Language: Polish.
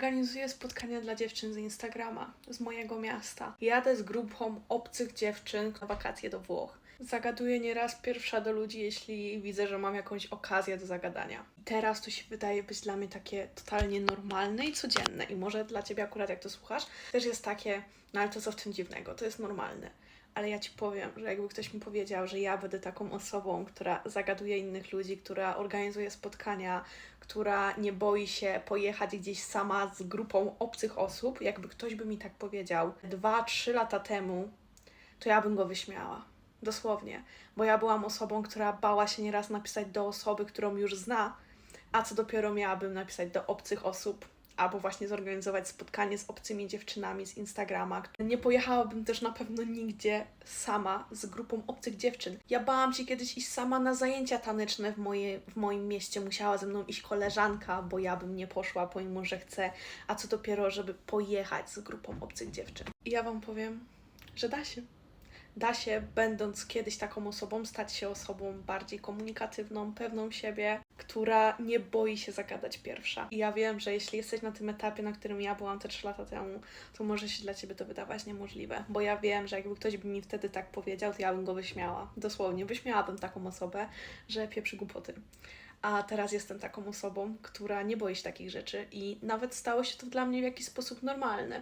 organizuję spotkania dla dziewczyn z Instagrama, z mojego miasta. Jadę z grupą obcych dziewczyn na wakacje do Włoch. Zagaduję nieraz pierwsza do ludzi, jeśli widzę, że mam jakąś okazję do zagadania. Teraz to się wydaje być dla mnie takie totalnie normalne i codzienne. I może dla ciebie akurat, jak to słuchasz, też jest takie, no ale to co w tym dziwnego, to jest normalne. Ale ja ci powiem, że jakby ktoś mi powiedział, że ja będę taką osobą, która zagaduje innych ludzi, która organizuje spotkania, która nie boi się pojechać gdzieś sama z grupą obcych osób, jakby ktoś by mi tak powiedział dwa, trzy lata temu, to ja bym go wyśmiała. Dosłownie. Bo ja byłam osobą, która bała się nieraz napisać do osoby, którą już zna, a co dopiero miałabym napisać do obcych osób, albo właśnie zorganizować spotkanie z obcymi dziewczynami z Instagrama. Nie pojechałabym też na pewno nigdzie sama z grupą obcych dziewczyn. Ja bałam się kiedyś iść sama na zajęcia taneczne w, moje, w moim mieście. Musiała ze mną iść koleżanka, bo ja bym nie poszła, pomimo że chcę, a co dopiero, żeby pojechać z grupą obcych dziewczyn. I ja Wam powiem, że da się da się, będąc kiedyś taką osobą, stać się osobą bardziej komunikatywną, pewną siebie, która nie boi się zagadać pierwsza. I ja wiem, że jeśli jesteś na tym etapie, na którym ja byłam te 3 lata temu, to może się dla ciebie to wydawać niemożliwe. Bo ja wiem, że jakby ktoś by mi wtedy tak powiedział, to ja bym go wyśmiała. Dosłownie, wyśmiałabym taką osobę, że pieprzy głupoty. A teraz jestem taką osobą, która nie boi się takich rzeczy i nawet stało się to dla mnie w jakiś sposób normalne.